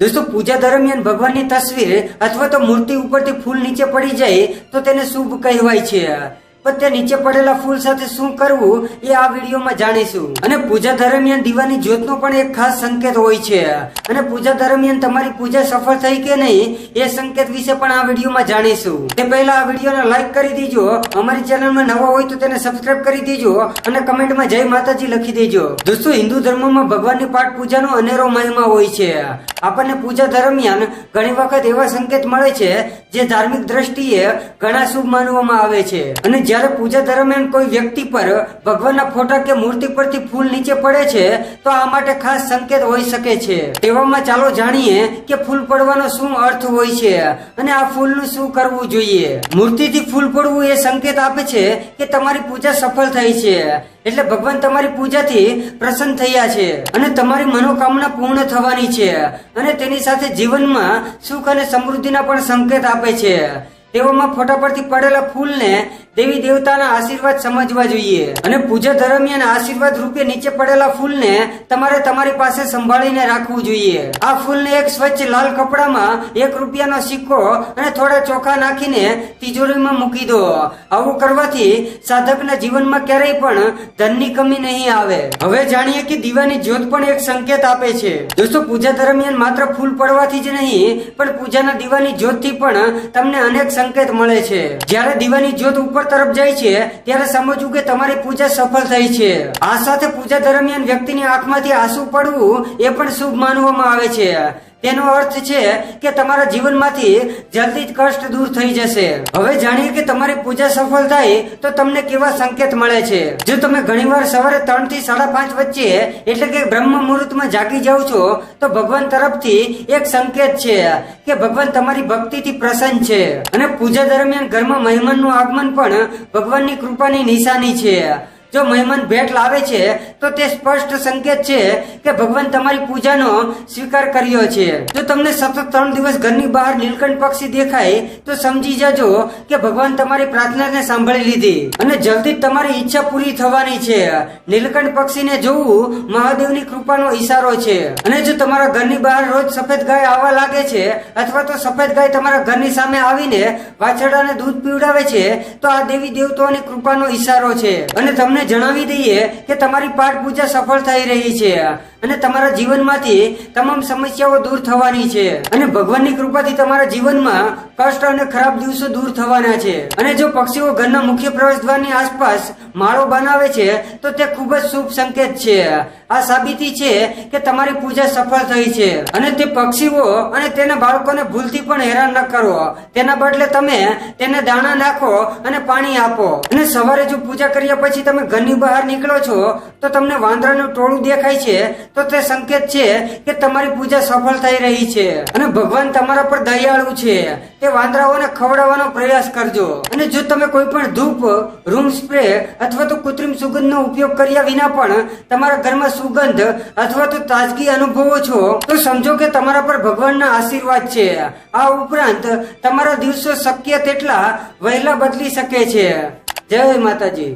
દોસ્તો પૂજા દરમિયાન ભગવાનની તસવીર અથવા તો મૂર્તિ ઉપરથી ફૂલ નીચે પડી જાય, તો તેને શુભ કહેવાય છે. નીચે પડેલા ફૂલ સાથે શું કરવું એ આ વિડીયોમાં જાણીશું. અને પૂજા દરમિયાન દીવાની જ્યોતનો પણ એક ખાસ સંકેત હોય છે. અને પૂજા દરમિયાન તમારી પૂજા સફળ થઈ કે નહીં, એ સંકેત વિશે પણ આ વિડીયોમાં જાણીશું. તે પહેલા આ વિડીયોને લાઈક કરી દેજો. અમારી ચેનલમાં નવા હોય તો તેને સબસ્ક્રાઇબ કરી દેજો અને કમેન્ટમાં જય માતાજી લખી દેજો. દોસ્તો, હિન્દુ ધર્મમાં ભગવાનની પાઠ પૂજાનો અનેરો મહિમા હોય છે. આપણને પૂજા દરમિયાન ઘણી વખત એવા સંકેત મળે છે, જે ધાર્મિક દ્રષ્ટિએ ઘણા શુભ માનવામાં આવે છે. અને જ્યારે પૂજા દરમિયાન કોઈ વ્યક્તિ પર ભગવાનના ફોટા કે મૂર્તિ પરથી ફૂલ નીચે પડે છે, તો આ માટે ખાસ સંકેત હોઈ શકે છે. તેવામાં ચાલો જાણીએ કે ફૂલ પડવાનો શું અર્થ હોય છે અને આ ફૂલનું શું કરવું જોઈએ. મૂર્તિથી ફૂલ પડવું એ સંકેત આપે છે કે તમારી પૂજા સફળ થઈ છે, એટલે ભગવાન તમારી પૂજાથી પ્રસન્ન થયા છે અને તમારી મનોકામના પૂર્ણ થવાની છે અને તેની સાથે જીવનમાં સુખ અને સમૃદ્ધિના પણ સંકેત આપે છે. તેઓમાં ફોટા પરથી પડેલા ફૂલને દેવી દેવતાના આશીર્વાદ સમજવા જોઈએ. અને પૂજા દરમિયાન આશીર્વાદ રૂપે નીચે પડેલા ફૂલને તમારે તમારી પાસે સંભાળીને રાખવું જોઈએ. આ ફૂલને એક સ્વચ્છ લાલ કપડામાં એક રૂપિયાનો સિક્કો અને થોડા ચોખા નાખીને તિજોરીમાં મૂકી દો. આવું કરવાથી સાધકના જીવનમાં ક્યારેય પણ ધનની કમી નહીં આવે. હવે જાણીએ કે દીવાની જ્યોત પણ એક સંકેત આપે છે. દોસ્તો, પૂજા દરમિયાન માત્ર ફૂલ પડવાથી જ નહીં, પણ પૂજાના દીવાની જ્યોતથી પણ તમને અનેક સંકેત મળે છે. જ્યારે દીવાની જ્યોત ઉપર તરફ જાય છે, ત્યારે સમજવું કે તમારી પૂજા સફળ થઈ છે. આ સાથે પૂજા દરમિયાન વ્યક્તિની આંખમાંથી આંસુ પડવું એ પણ શુભ માનવામાં આવે છે. તેનો અર્થ છે કે તમારા જીવનમાંથી જલ્દી જ કષ્ટ દૂર થઈ જશે. હવે જાણીએ કે તમારી પૂજા સફળ થાય તો તમને કેવા સંકેત મળે છે? જો તમે ઘણીવાર સવારે ત્રણથી સાડા પાંચ વચ્ચે એટલે કે બ્રહ્મ મુહૂર્તમાં જાગી જાઓ છો, તો ભગવાન તરફથી એક સંકેત છે કે ભગવાન તમારી ભક્તિથી પ્રસન્ન છે. અને પૂજા દરમિયાન ઘરમાં મહેમાનનું આગમન પણ ભગવાનની કૃપાની નિશાની છે. જો મહેમાન ભેટ લાવે છે, તો તે સ્પષ્ટ સંકેત છે કે ભગવાન તમારી પૂજાનો સ્વીકાર કર્યો છે. જો તમને સતત ત્રણ દિવસ ઘરની બહાર નીલકંઠ પક્ષી દેખાય, તો સમજી જજો કે ભગવાન તમારી પ્રાર્થનાને સાંભળી લીધી. અને જલ્દી તમારી ઈચ્છા પૂરી થવાની છે. નીલકંઠ પક્ષીને જોવું મહાદેવની કૃપાનો ઈશારો છે. અને જો તમારા ઘરની બહાર રોજ સફેદ ગાય આવવા લાગે છે, અથવા તો સફેદ ગાય તમારા ઘરની સામે આવીને વાછરડાને દૂધ પીવડાવે છે, તો આ દેવી દેવતાઓની કૃપાનો ઈશારો છે. અને તમને જણાવી દઈએ કે તમારી પાઠ પૂજા સફળ થઈ રહી છે અને તમારા જીવનમાંથી તમામ સમસ્યાઓ દૂર થવાની છે. અને ભગવાનની કૃપાથી તમારા જીવનમાં કષ્ટ અને ખરાબ દિવસો દૂર થવાના છે. અને જો પક્ષીઓ ઘરના મુખ્ય પ્રવેશ દ્વારની આસપાસ માળો બનાવે છે, તો તે ખૂબ જ શુભ સંકેત છે. આ સાબિતી છે કે તમારી પૂજા સફળ થઈ છે. અને તે પક્ષીઓ અને તેના બાળકોને ભૂલથી પણ હેરાન ન કરો. તેના બદલે તમે તેને દાણા નાખો અને પાણી આપો. અને સવારે જો પૂજા કર્યા પછી તમે ઘરની બહાર નીકળો છો, તો તમને વાંદરાનું ટોળું દેખાય છે, તો તે સંકેત છે કે તમારી પૂજા સફળ થઈ રહી છે. અને ભગવાન તમારા પર દયાળુ છે તે વાંદરાઓને ખવડાવવાનો પ્રયાસ કરજો. અને જો તમે કોઈ પણ ધૂપ, રૂમ સ્પ્રે અથવા તો કૃત્રિમ સુગંધનો ઉપયોગ કર્યા વિના પણ તમારા ઘરમાં સુગંધ અથવા તો તાજગી અનુભવો છો, તો સમજો કે તમારા પર ભગવાનના આશીર્વાદ છે. આ ઉપરાંત તમારા દિવસો શક્ય તેટલા વહેલા બદલી શકે છે. જય માતાજી.